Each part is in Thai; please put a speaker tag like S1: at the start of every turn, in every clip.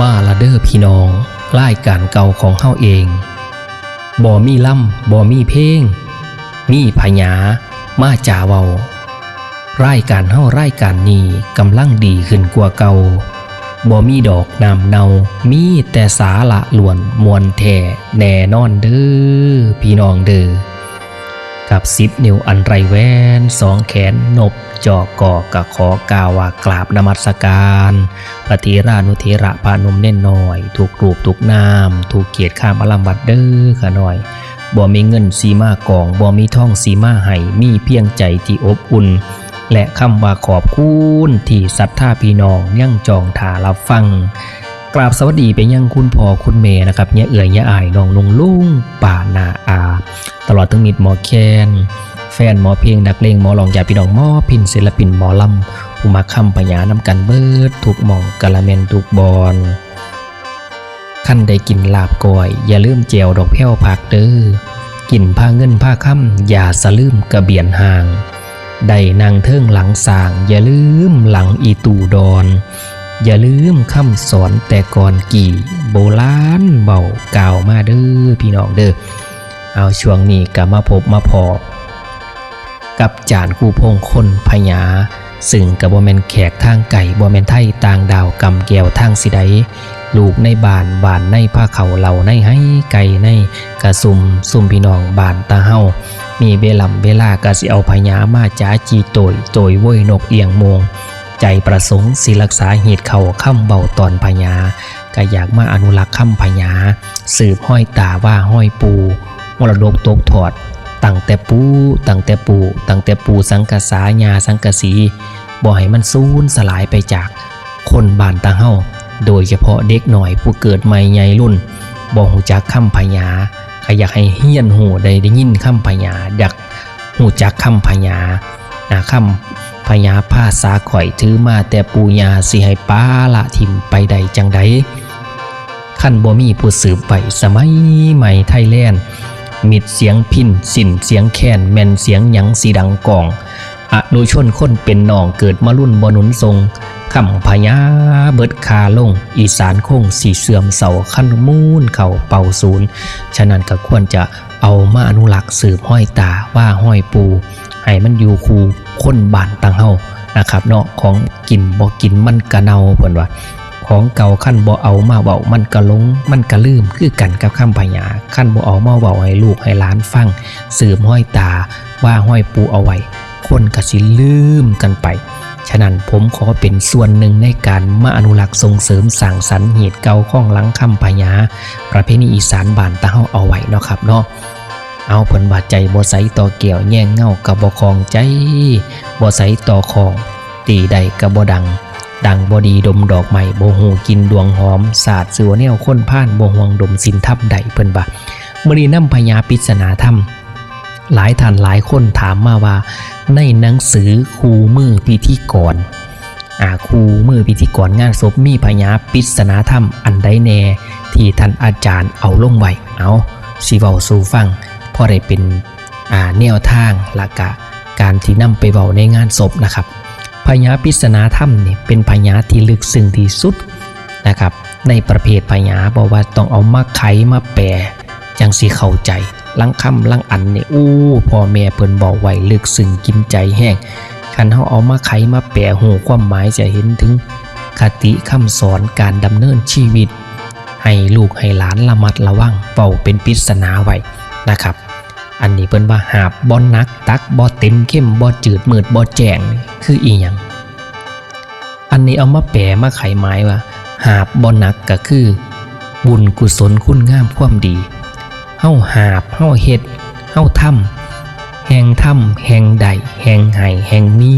S1: มาละเดอ้อพี่น้องรายการเก่าของเฮาเอง บ่มีล่ำบ่มีเพลง มีพญามาจาเว้ารายการเฮารายการนี้กำลังดีขึ้นกว่าเก่าบ่มีดอกน้ำเนา มีแต่สาละล้วนมวลแท่แน่นอนเด้อพี่น้องเด้อกับสิบนิ้วอันไรแวนสองแขนนบ จอกกอกะขอกล่าวว่ากราบนมัสการพระเทรานุเทระพานุมเน่นหน่อย ถูกรูปถูกนามถูกเกียรติข้ามอลัมบัดเด้อขะหน่อยบ่มีเงินสีมากองบ่มีท่องสีมาให้มีเพียงใจที่อบอุ่น และคำว่าขอบคุณที่ศรัทธาพี่น้องยังจองถารับฟังกราบสวัสดีไปยังคุณพ่อคุณเมย์นะครับเนี่ยเอื่อยเนี่ยอายน้องลุงลุงป่านาอา ตลอดทั้งมิดหมอแคน แฟนหมอเพลงนักเลงหมอลองยาพี่น้องหมอพินศิลปินหมอลำผู้มาคำปัญญานำกันเบิดถูกหมองกะละเมนถูกบอลขั้นได้กินลาบก้อย อย่าลืมเจียวดอกแพ้วผักเด้อกินผ้าเงินผ้าค่ำอย่าสะลืมกระเบียนห่างได้นางเทิงหลังสาง อย่าลืมหลังอีตูดอนอย่าลืมคำสอนแต่ก่อนกี่โบราณเบากล่าวมาเด้อพี่น้องเด้อเอาช่วงนี้ก็มาพบมาพอ กับจานคู่พงคนพญาซึ่งกับบแมนแขกทางไก่บแมนไทยต่างดาวกำแก้วทางสิไดลูกในบานบานในผ้าเขาเหล่าในให้ไก่ในกระซุมซุมพี่น้องบานตาเฮามีเวลำเวลากะสิเอาพญามาจ้าจีโตยโตยว้ยนกเอียงมง ใจประสงค์สิรักษาเหตุเขาค่ำเบาตอนพญาก็อยากมาอนุรักษ์ค่ำพญาสืบห้อยตาว่าห้อยปูมรดกตกถอด ตั้งแต่ปูตั้งแต่ปูตั้งแต่ปูสังกษาญาสังกสีบ่ให้มันสูญสลายไปจากคนบ้านตาเฮาโดยเฉพาะเด็กหน่อยผู้เกิดใหม่ใหญ่รุ่นบ่หูจักคำพญาก็อยากให้เฮียนหูได้ได้ยินคำพญาอยากหูจักคำพญานะคำพญาภาษาข่อยถือมาแต่ปูญาสิให้ป้าละทิมไปใดจังใดขั้นบ่มีผู้สืบไปสมัยใหม่ไทยแลนด์ มิดเสียงพินสินเสียงแค้นแมนเสียงหยังสีดังกองอนุชนคนเป็นน้องเกิดมารุ่นบหนุนทรงคำพญาเบิดคาลง อีสานคงสีเสื่อมเสาขั้นมูนเข่าเป่าศูนย์ ฉะนั้นก็ควรจะเอามาอนุรักษ์สืบห้อยตาว่าห้อยปูให้มันอยู่คูคนบานตังเฮานะครับเนาะของกินบ่กินมันกะเนาเพิ่นว่า ของเก่าขั้นบ่เอามาเบามันกระลง มันกระลืมคือกันกับคำพญาขั้นบ่เอามาเบาให้ลูกให้หลานฟังสืบห้อยตาว่าห้อยปูเอาไว้ คนกะสิลืมกันไป ฉะนั้นผมขอเป็นส่วนหนึ่งในการมาอนุรักษ์ส่งเสริมสั่งสรรค์เหตุเก่าข้องหลังคำพญาประเพณีอีสานบานตาเฮาเอาไว้เนาะครับเนาะเอาผลบาดใจบ่ใสต่อเกี่ยวแย่งเง่ากับบ่คองใจบ่ใสต่อคองตีใดกับบ่ดัง ดังบอดีดมดอกใหม่โบหูกินดวงหอมศาสตร์เสือแนวค้นผ่านโบห่วงดมสินทับใดเพิ่นบะมรีน้ำพญาปิศนาธรรม หลายท่านหลายคนถามมาว่า ในหนังสือคูมือพิธีกรอาคูมือพิธีกรงานศพมีพญาปิศนาธรรมอันใดแน่ที่ท่านอาจารย์เอาลงไว้เอาสิเว้าสู่ฟังพอได้เป็นอ่าแนวทางหลักกะการที่นำไปเว้าในงานศพนะครับ พญาปริศนาถ้ำเนี่เป็นพญาที่ลึกซึ้งที่สุดนะครับ ในประเภทพญาบอกว่าต้องเอามาไขมาแปลจังสีเข้าใจลังคำลังอันเนี่ยอู้พ่อแม่เพิ่นบอกไว้ลึกซึ้งกินใจแห้งคันเฮาเอามาไขมาแปลหูความหมายจะเห็นถึงคติคำสอนการดำเนินชีวิต ให้ลูกให้หลานระมัดระวังเป่าเป็นปริศนาไว้นะครับ อันนี้เพิ่นว่าหาบบ่อนัก ตักบ่เต็มเข้มบ่จืดมืดบ่แจ้งคืออีหยังอันนี้เอามาแปลมาไขหมายว่า หาบบ่หนักก็คือ บุญกุศลคุณงามความดีเฮาหาบเฮาเฮ็ดเฮาทำแห่งทำแห่งใดแห่งไห้แห่งมี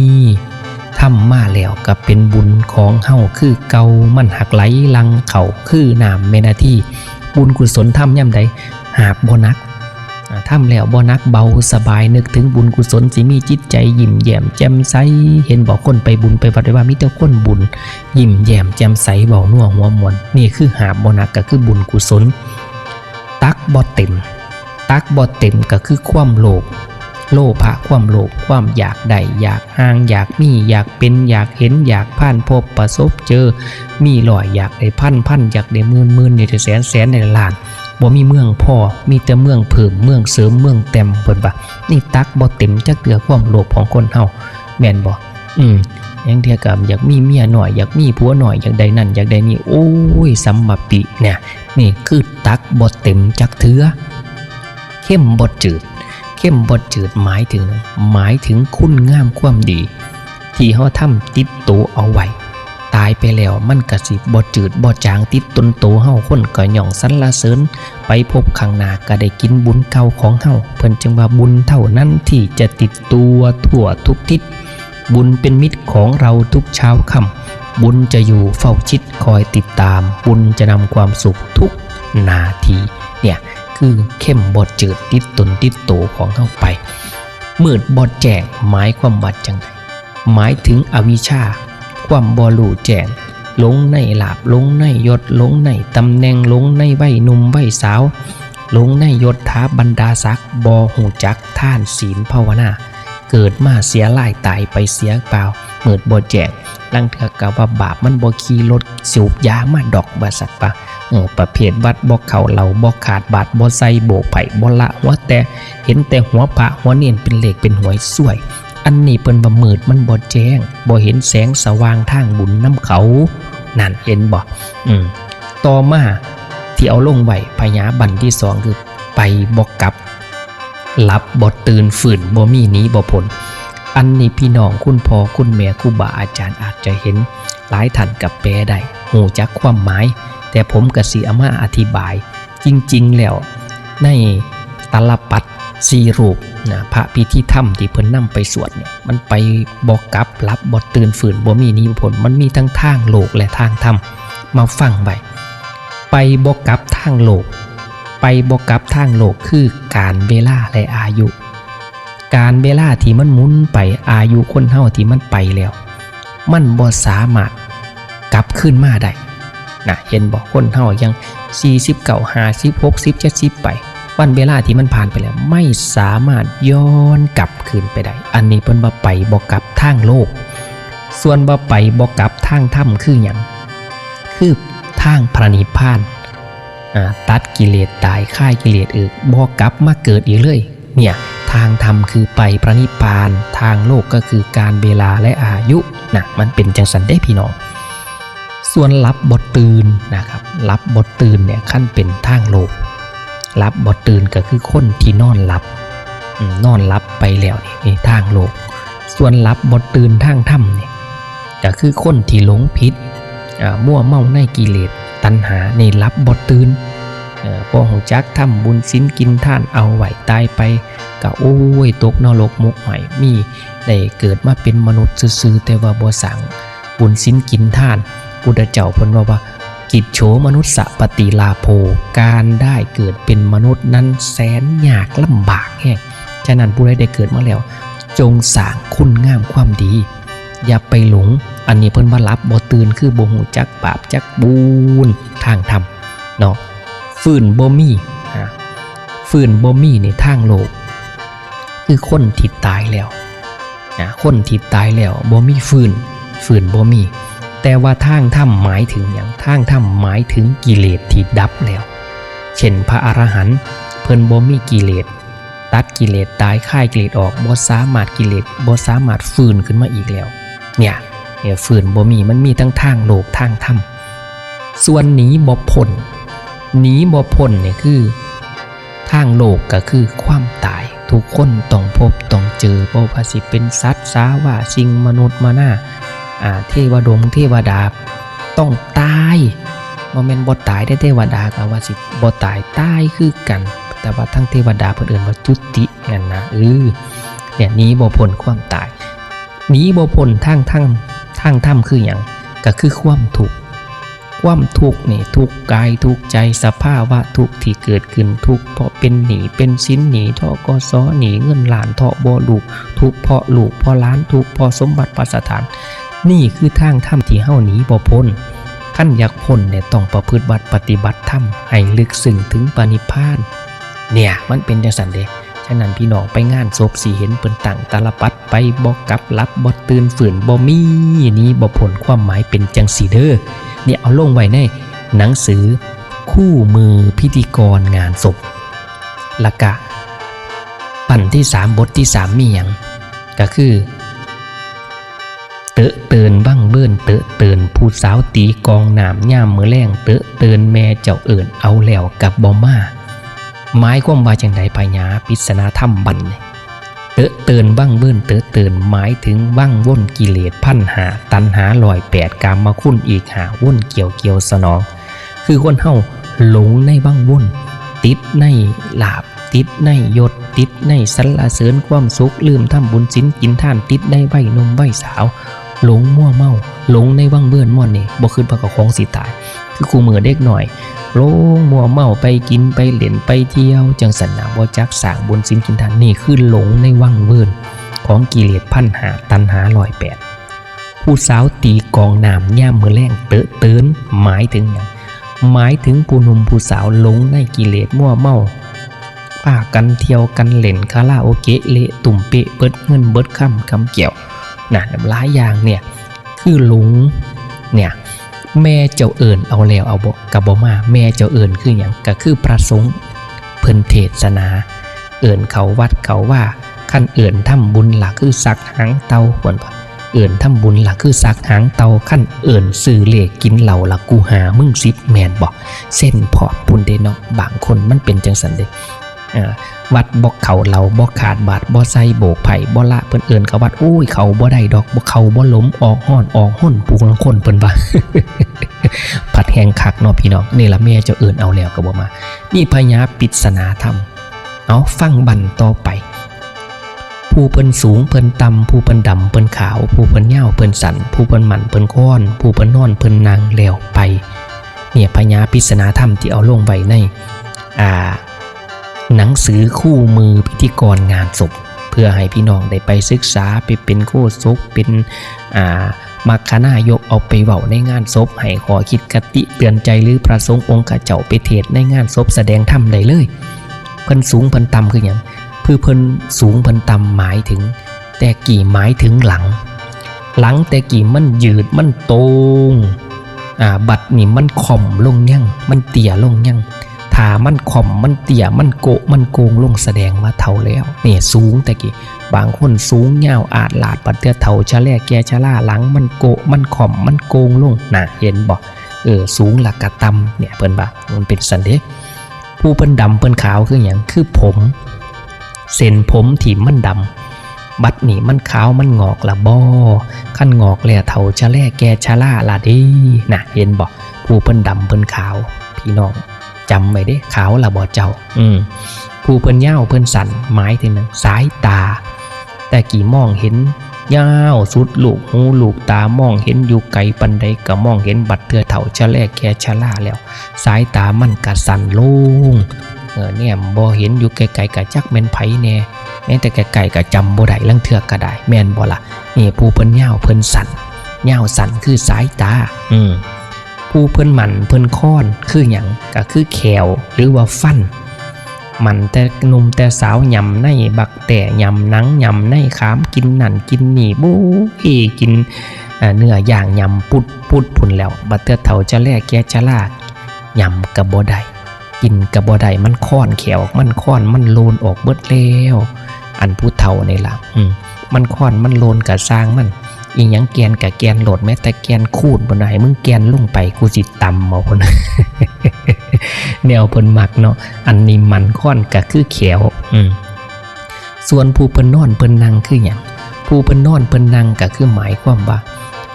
S1: ทำมาแล้วก็เป็นบุญของเฮาคือเกามันหักไหลลังเขาคือน้ำเมนาที่บุญกุศลทำย่ำใดหาบบ่นัก ทำแล้วบ่นักเบาสบายนึกถึงบุญกุศลสิมีจิตใจยิ้มแย้มแจ่มใสเห็นบอกคนไปบุญไปวัดไว้ว่ามีแต่คนบุญ ยิ้มแย้มแจ่มใสเบานัวหัวมวนนี่คือหาบบ่นักก็คือบุญกุศล ตักบ่เต็ม ตักบ่เต็มก็คือความโลภโลภะความโลภความอยากได้อยากห่างอยากมีอยากเป็นอยากเห็นอยากผ่านพบประสบเจอ มีลอยอยากได้พันพันอยากได้หมื่นหมื่นอยากได้แสนแสนในล้าน บ่มีเมืองพ่อมีแต่เมืองเพิ่มเมืองเสริมเมืองเต็มเพิ่นว่านี่ตักบ่เต็มจักเตือความโลภของคนเฮาแม่นบ่อืมยังเทียกับอยากมีเมียหน่อยอยากมีผัวหน่อยอยากได้นั่นอยากได้นี่โอ้ยสัมมาปิเนี่ยนี่คือตักบดเต็มจักเถือเข้มบดจืด เข้มบดจืดหมายถึง หมายถึงคุณงามความดี ที่เขาทำติดตัวเอาไว้ ตายไปแล้วมันกระสิบดจืดบดจางติดตนโตวเฮาคนก็ย่องสรรเสริญไปพบข้างหน้าก็ได้กินบุญเก่าของเฮาเพิ่นจึงว่าบุญเท่านั้นที่จะติดตัวทั่วทุกทิศ บุญเป็นมิตรของเราทุกเช้าค่ำบุญจะอยู่เฝ้าชิดคอยติดตาม บุญจะนำความสุขทุกนาทีเนี่ยคือเข้มบดจืดติดตนติดโตของเข้าไปมืดบดแจงหมายความวัดจังไงหมายถึงอวิชชา ความบรู้แจ้งหลงในหลาบหลงในยศหลงในตำแหน่งหลงในใบหนุ่มใบสาวหลงในยศท้าบรรดาศักดิ์บอหูจักท่านศีลภาวนา เกิดมาเสียลายตายไปเสียเปล่าเมิดบ่แจงลังเถือกกับว่าบาปมันบ่ขี่รถสูบยามาดอกบาสัตว์ปะเออประเภทวัดบ่เข่าเหล่าบ่ขาดบาดบ่ใส่โบกไผ่บ่ละหัวแต่เห็นแต่หัวพระหัวเนียนเป็นเหล็กเป็นหวยสวย อันนี้เปิ้นบ่มืดมันบ่แจ้งบ่เห็นแสงสว่างทางบุญน้ำเขา นั่นเห็นบ่อืมต่อมาที่เอาลงไว้พญาบันที่สองคือไปบ่กลับหลับบดตื่นฝืนบ่มีหนีบ่พ้นอันนี้พี่น้องคุณพ่อคุณแม่ครูบาอาจารย์อาจจะเห็น หลายท่านกับแปลได้หูจักความหมาย แต่ผมกับสิเอามาอธิบาย จริง ๆ แล้ว ในตลปัด สีรูปนะพระพิธีธรรมที่เพิ่นนำไปสวดเนี่ยมันไปบอกกลับรับบทตื่นฝืนบ่มีนี้บ่พ้นมันมีทั้งทางโลกและทางธรรมมาฟังไว้ไปบอกกลับทางโลก ไปบอกกลับทางโลกคือการเวลาและอายุ การเวลาที่มันหมุนไปอายุคนเฮาที่มันไปแล้ว มันบ่สามารถกลับขึ้นมาได้นะเห็นบอกคนเฮายัง 49 5 6 70ไป วันเวลาที่มันผ่านไปแล้ว ไม่สามารถย้อนกลับคืนไปได้ อันนี้เพิ่นบ่ไปบ่กลับทางโลก ส่วนบ่ไปบ่กลับทางถ้ำคือหยังคือทางพระนิพพานตัดกิเลสตายค่ายกิเลสอึกบอกกลับมาเกิดอีกเลย เนี่ยทางธรรมคือไปพระนิพพาน ทางโลกก็คือการเวลาและอายุนะมันเป็นจังสันได้พี่น้อง ส่วนรับบทตื่นนะครับรับบทตื่นเนี่ยขั้นเป็นทางโลก รับบทตื่นก็คือคนที่นอนหลับนอนหลับไปแล้วนี่นี่ทางโลก ส่วนรับบทตื่นทางธรรมเนี่ยก็คือคนที่หลงผิดอ่ามั่วเมาในกิเลสตัณหาในรับบทตื่นอ่อพอหงจักทำบุญสินกินท่านเอาไหวตายไปก็โอ้ยตกนรกมุกใหม่มีได้เกิดมาเป็นมนุษย์ซื่อแต่ว่าบ่สังบุญสินกินท่านพุทธเจ้าพนว่าว่า กิจโฉมนุษย์สปฏิลาโภการได้เกิดเป็นมนุษย์นั้นแสนยากลำบากแฮงฉะนั้นผู้ใดได้เกิดมาแล้ว จงสร้างคุณงามความดี อย่าไปหลง อันนี้เพิ่นว่ารับบ่ตื่นคือบ่หูจักบาปจักบุญทางธรรมเนาะฟืนบ่มีอะฟืนบ่มีในทางโลก คือคนที่ตายแล้วอะคนที่ตายแล้วบ่มีฟืนฟืนบ่มี แต่ว่าทางถ้ำหมายถึงอย่างทางถ้ำหมายถึงกิเลสที่ดับแล้ว เช่นพระอรหันต์เพิ่นบ่มีกิเลสตัดกิเลสตายค่ายกิเลสออกบ่สามารถกิเลสบ่สามารถฟื้นขึ้นมาอีกแล้ว เนี่ยเนี่ยฟื้นบ่มีมันมีทั้งทางโลกทางถ้ำส่วนหนีบ่พ้นหนีบ่พ้นเนี่ยคือทางโลกก็คือความตาย ทุกคนต้องพบต้องเจอบ่ว่าสิเป็นสัตว์สาว่าสิ่งมนุษย์มาหน้าอ่า เทวดงเทวดาต้องตายบ่แม่นบ่ตายได้เทวดาก็ว่าสิบ่ตายตายคือกัน แต่ว่าทั้งเทวดาเพิ่อนเอิ้นว่าจุตินั่นนะเออเนี่ยหนีบ่พ้นความตายหนีบ่พ้นทางทางทางถ้ำคือหยังก็คือความทุกข์ความทุกข์นี่ทุกกายทุกใจสภาวะทุกที่เกิดขึ้นทุกเพราะเป็นหนีเป็นสินหนีท่อกสอหนีเงินหลานทาะบ่ลูกทุกเพราะลูกเพราะล้านทุกเพราะสมบัติปัสถาน นี่คือทางธรรมที่เฮาหนีบ่พ้นขั้นอยากพ้นเนี่ยต้องประพฤติบัติปฏิบัติธรรมให้ลึกซึ้งถึงปณิพาน เนี่ยมันเป็นจังสันเดะฉะนั้นพี่น้องไปงานศพสิเห็นเปินตั้งตาลปัดไปบ่กลับรับบ่ตื่นฝืนบ่มีนี้บ่ผลความหมายเป็นจังสีเดอ้อเนี่ยเอาลงไว้ในหนังสือคู่มือพิธีกรงานศพละกะ ปั่นที่สามบทที่สามมีหยังก็คือ เตอะเตือนบ้างเบิ้นเตอะเตือนผู้สาวตีกองหนามย่ามมือแรงเตอะเตือนแม่เจ้าเอิ่นเอาแล้วกับบอมาหมายความว่าจังไดปัญาปิศนาธรรมบันเตอะเตือนบ้างเบิ้นเตอะเตือนหมายถึงบ้างว่นกิเลสพันหา ตันหาลอยแปดกามมาคุ้นอีกหาว่นเกี่ยวเกี่ยวสนอง คือคนเฮาหลงในบ้างว่นติดในลาบติดในยศติดในสรรเสริญความสุขลืมทำบุญสินกินท่านติดในใบนมใบสาว หลงมั่วเมาหลงในว่างเบื่อนม่วนนี่บ่คืนพระกับของสิตาย คือคูมือเด็กหน่อยหลงมั่วเมาไปกินไปเล่นไปเที่ยวจังสันนาบ่จักสางบุญสินกินทานนี่คือหลงในว่างเบื่อนของกิเลสพันหาตันหาลอยแปดผู้สาวตีกองน้ำย่ามมือแรงเตอะเตือนหมายถึงอย่างหมายถึงผู้หนุ่มผู้สาวหลงในกิเลสมั่วเมาป้ากันเที่ยวกันเล่นคาราโอเกะเละตุ่มเปะเบิดเงินเบิดคำคำเกี่ยว นะหลายอย่างเนี่ยคือหลงเนี่ยแม่เจ้าเอิญเอาแล้วเอาบ่กับบมาแม่เจ้าเอิญคืออย่างก็คือประสงค์เพิ่นเทศนา เอิญเขาวัดเขาว่าขั้นเอิญทำบุญหลักคือสักหางเตาหวนบ่เอิญทำบุญหลักคือสักหางเตาขั้นเอิญซื้อเลขกินเหล่าละกูหามึงซิบแมนบอกเส้นพอบุญเดนาะบางคนมันเป็นจังสันเด วัดบอกเขาเราบอกขาดบาดบ่ใส่โบกไผ่บ่ละเพิ่นเอิ้นเขาวัดโอ้ยเขาบ่ได้ดอกบ่เขาบ่ล้มออกห้อนออกห้นปูลังคนเพิ่นว่าผัดแหงคักเนาะพี่น้องนี่ละแม่เจ้าเอิ้นเอาแล้วก็บ่มา นี่พญาปิศนาธรรมเอาฟังบันต่อไป ผู้เพิ่นสูงเพิ่นต่ำผู้เพิ่นดำเพิ่นขาว ผู้เพิ่นยาเพิ่นสัน ผู้เพิ่นหมันเพิ่นค้อน ผู้เพิ่นนอนเพิ่นนางแล้วไป เนี่ยพญาปิศนาธรรมที่เอาลงไว้ในอ่า หนังสือคู่มือพิธีกรงานศพ เพื่อให้พี่น้องได้ไปศึกษาไปเป็นโคศกเป็นอ่ามัคคณายกเอาไปเว้าในงานศพให้ขอคิดกติเตือนใจหรือพระสงฆ์องค์เจ้าไปเทศในงานศพแสดงธรรมได้เลยเพิ่นสูงเพิ่นต่ำคืออย่างเพื่อเพิ่นสูงเพิ่นต่ำหมายถึง แต่กี่หมายถึงหลัง หลังแต่กี่มันยืดมันตรงอ่าบัดนี่มันข่อมลงยั่งมันเตี่ยลงยั่ง ถ้ามันข่อมมันเตี่ยมันโกะมันโกงลงแสดงว่าเท่าแล้วเนี่ยสูงแต่กี้บางคนสูงยาวอาดหลาดปัดเตือเท่าชะแลแกชะล่าหลังมันโกะมันข่อมมันโกงลงน่ะเห็นบ่เออสูงหลักกะตำเนี่ยเพิ่นบ่ามันเป็นสันเดผู้เพิ่นดำเพิ่นขาวคืออย่างคือผม เส้นผมที่มันดำบัดนี่มันขาวมันงอกละบ่ขั้นงอกแล้วเท่าชะแลแกชะล่าละดีน่ะเห็นบ่ผู้เพิ่นดำเพิ่นขาว พี่น้อง จำไว้เด้ขาวละบ่เจ้า อืมผู้เพิ่นย่าวเพิ่นสันหมายถึงหยังสายตา แต่กี่มองเห็นยาวสุดลูกหูลูกตามองเห็นอยู่ไกลปันใดก็มองเห็นบัดเทือเถ่าชะแลแกชะล่าแล้ว สายตามันกะสั่นโลงเออเนี่ยบ่เห็นอยู่ไกลๆกะจักแม่นไผแน่แม้แต่ไกลๆกะจำบ่ได้ลังเทือก็ได้ แม่นบ่ล่ะนี่ผู้เพิ่นย่าวเพิ่นสันย่าวสันคือสายตา อืม ผู้เพิ่นหมันเพิ่นค้อนคืออย่างก็คือแขวหรือว่าฟันหมันแต่หนุ่มแต่สาวยำในบักแต่ยำหนังยำในขามกินนั่นกินนี่บูเอกินเนื้อย่างยำปุดปุดพุ่นแล้วบัดเตอเถาจะแลกแกจะลากยำกระบอได้กินกระบอได้มันค้อนแขวมันค้อนมันโลนออกเบิดแล้วอันผู้เฒ่าในหลังมันค้อนมันโลนกะสร้างมัน อีหยังแกนกับแกนโหลดแม้แต่แกนคูดบนไหนมึงแกนลงไปกูสิตำเอาคนแนวเพิ่นมักเนาะอันนี้มันค่อนก็คือเขียวอืมส่วนผู้เพิ่นนอนเพิ่นนั่งคือหยังผู้เพิ่นนอนเพิ่นนั่งก็คือหมายความว่า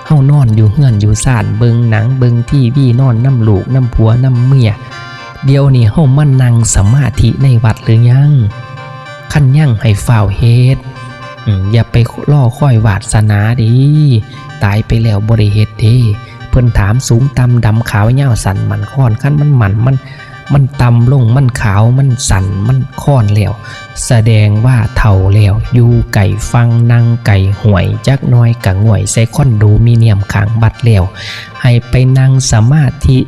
S1: เฮานอนอยู่เฮือนอยู่ซ่านเบิงหนังเบิงทีวีนอนน้ำลูกน้ำผัวน้ำเมียเดี๋ยวนี้เฮามานั่งสมาธิในวัดหรือยังคันยังให้ฝ่าวเฮ็ด อย่าไปล่อค่อยวาสนาดิตายไปแล้วบริเหตุเดเพิ่นถามสูงต่ำดำขาวเหี่ยวสันมันค้อนขั้นมันหมันมันมันต่ำลงมันขาวมันสันมันค้อนแล้ว แสดงว่าเท่าแล้วอยู่ไก่ฟังนางไก่ห่วยจักน้อยกะง่วยใส่คอนโดมิเนียมขางบัดแล้วให้ไปนั่งสมาธิ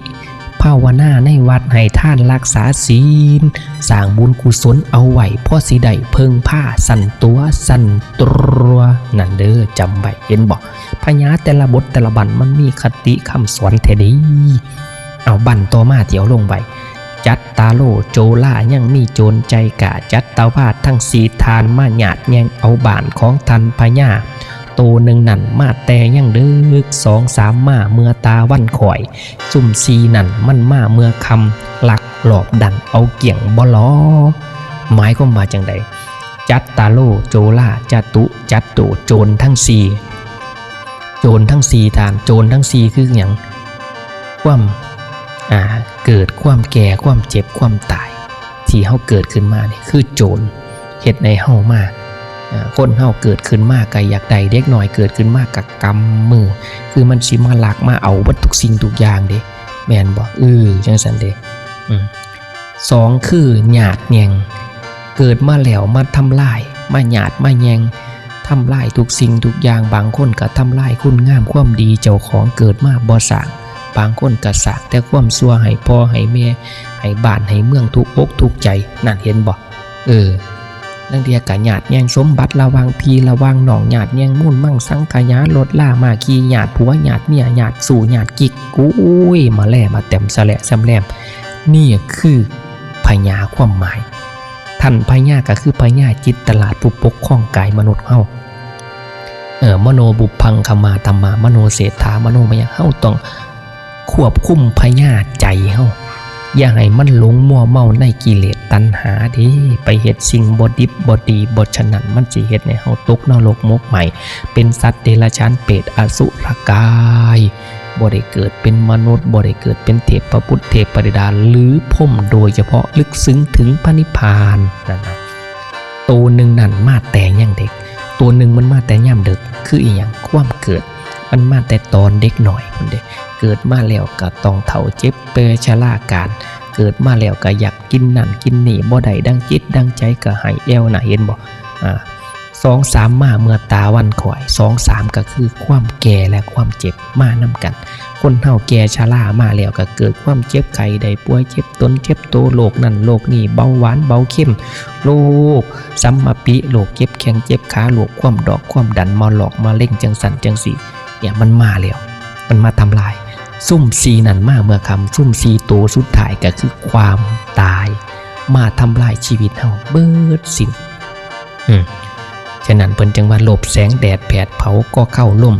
S1: ภาวนาในวัดให้ท่านรักษาศีลสร้างบุญกุศลเอาไว้พ่อสิได้เพิ่งผ้าสั่นตัวสั่นตัวนั่นเด้อจำไว้เห็นบอกพญาแต่ละบทแต่ละบันมันมีคติคำสอนแท้ดีเอาบันต่อมาเถียวลงไปจัดตาโลโจล่ายังมีโจรใจกะจัดตาวาดทั้งสีทานมาหยาดแยงเอาบานของทันพญา โตหนึ่งนั่นมาแต่ยังดึกสองสามมาเมื่อตาวันข่อยซุ่มซีนั่นมันมาเมื่อคำหลักหลอบดันเอาเกี่ยงบลอหมายก็มาจังใดจัดตาโลโจล่าจัตุจัตโตโจรทั้งสี่โจรทั้งสี่ทานโจรทั้งสี่คืออย่างความอ่าเกิดความแก่ความเจ็บความตาย ที่เฮาเกิดขึ้นมาเนี่ยคือโจรเฮ็ดในเฮามาอ่า คนเฮาเกิดขึ้นมากก็อยากได้เด็กหน่อยเกิดขึ้นมากกับกำมือ คือมันสิมาหลักมาเอาวัตทุกสิ่งทุกอย่างเด้แม่นบ่เออจังสันเด้อืมสองคือหยาดแยงเกิดมาแล้วมาทำลาย มาหยาดมาแยงทำลายทุกสิ่งทุกอย่างบางคนก็ทำลายคุณงามความดีเจ้าของเกิดมาบ่สร้างบางคนก็สางแต่ความซัวให้พ่อให้แม่ให้บ้านให้เมืองทุกอกทุกใจนั่นเห็นบ่เออ ลังเทียกะหยาดแยงสมบัติระวังพีระวังหนองหยาดแยงมุ่นมั่งสังขยาลดล่ามาขีหยาดผัวหยาดเมียหยาดสู่หยาดกิกกุ้ยมาแล่มาเต็มสะแหละสำแลมนี่คือพญาความหมายท่านพญาก็คือพญาจิตตลาดผู้ปกครองกายมนุษย์เฮาเออมโนบุพังคมาธรรมามโนเศรษฐามโนมยเฮาต้องควบคุมพญาใจเฮา อย่าให้มันหลงมัวเมาในกิเลสตัณหาดิไปเฮ็ดสิ่งบดิบบดีบฉะนั้นมันสิเฮ็ดให้เฮาตกนรกมกใหม่ เป็นสัตว์เดรัจฉานเปรตอสุรกายบ่ได้เกิดเป็นมนุษย์บ่ได้เกิดเป็นเทพประพุทธเทพปริดาหรือพรหมโดยเฉพาะลึกซึ้งถึงพระนิพพานนั่นนะตัวหนึ่งนั่นมาแต่ยังเด็ก ตัวหนึ่งมันมาแต่ย่ำเด็กคืออีหยังความเกิด มันมาแต่ตอนเด็กหน่อยพุ่นเด็กเกิดมาแล้วก็ต้องเฒ่าเจ็บเปรชราการเกิดมาแล้วก็อยากกินนั่นกินนี่บ่ได้ดังจิตดังใจก็ให้แอวน่ะเห็นบ่อ่าสองสามมาเมื่อตาวันข่อยสองสามก็คือความแก่และความเจ็บมานำกัน คนเฒ่าแก่ชรามาแล้วก็เกิดความเจ็บไข้ได้ป่วยเจ็บต้นเจ็บโตโรคนั่นโรคนี่เบาหวานเบาเข้มโรคสัมมาปิโรคเจ็บแข้งเจ็บขาโรคความดอกความดันมาหลอกมาเล่งจังสันจังสี เนี่ยมันมาแล้วมันมาทำลาย ซุ่มซีนั่นมากเมื่อคำซุ่มซีโตวสุดท้ายก็คือความตาย มาทำลายชีวิตเฮาเบิดสิ้นอืมฉะนั้นเพิ่นจังว่าหลบแสงแดดแผดเผาก็เข้าล่ม